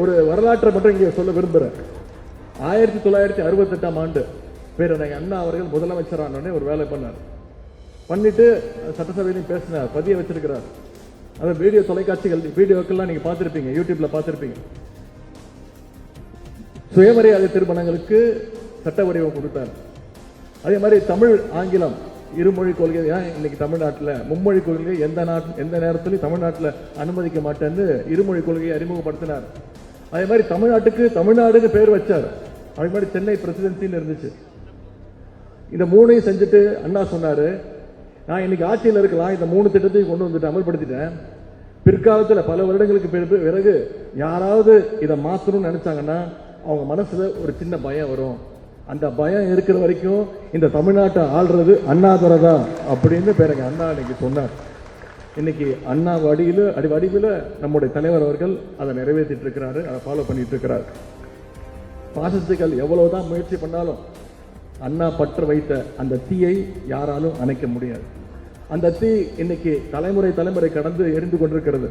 ஒரு வரலாற்றை மட்டும் இங்கே சொல்ல விரும்புகிறேன் ஆயிரத்தி தொள்ளாயிரத்தி அறுபத்தெட்டாம் ஆண்டு பேரனை அண்ணா அவர்கள் முதலமைச்சரான ஒரு வேலை பண்ணார். பண்ணிட்டு சட்டசபையிலையும் பேசினார் பதிய வச்சிருக்கிறார். அந்த வீடியோ தொலைக்காட்சிகள் வீடியோக்கெல்லாம் நீங்க பார்த்துருப்பீங்க யூடியூப்ல பார்த்துருப்பீங்க. சுயமரியாதை திருமணங்களுக்கு சட்ட வடிவம் கொடுத்தார். அதே மாதிரி தமிழ் ஆங்கிலம் இருமொழி கொள்கை ஏன் இன்னைக்கு தமிழ்நாட்டில் மும்மொழி கொள்கை எந்த நாட் எந்த நேரத்திலையும் தமிழ்நாட்டில் அனுமதிக்க மாட்டேன்னு இருமொழி கொள்கையை அறிமுகப்படுத்தினார். அதே மாதிரி தமிழ்நாட்டுக்கு தமிழ்நாடுன்னு பேர் வச்சார். அதே மாதிரி சென்னை பிரசிடென்சின்னு இருந்துச்சு. இந்த மூணையும் செஞ்சுட்டு அண்ணா சொன்னார் நான் இன்னைக்கு ஆட்சியில் இருக்கலாம் இந்த மூணு திட்டத்தையும் கொண்டு வந்துட்டு அமல்படுத்திட்டேன். பிற்காலத்தில் பல வருடங்களுக்கு பிறகு பிறகு யாராவது இதை மாற்றணும்னு நினச்சாங்கன்னா அவங்க மனசுல ஒரு சின்ன பயம் வரும். அந்த பயம் இருக்கிற வரைக்கும் இந்த தமிழ்நாட்டை ஆள்றது அண்ணாதுரை தான் அப்படின்னு பேருங்க அண்ணா இன்னைக்கு சொன்னார். இன்னைக்கு அண்ணா வடிவில் அடி வடிவில் நம்முடைய தலைவர் அவர்கள் அதை நிறைவேற்றிட்டு இருக்கிறாரு அதை ஃபாலோ பண்ணிட்டு இருக்கிறார் பாசிஸ்டுகள் எவ்வளவுதான் முயற்சி பண்ணாலும் அண்ணா பற்ற வைத்த அந்த தீயை யாராலும் அணைக்க முடியாது. அந்த தீ இன்னைக்கு தலைமுறை தலைமுறை கடந்து எரிந்து கொண்டிருக்கிறது.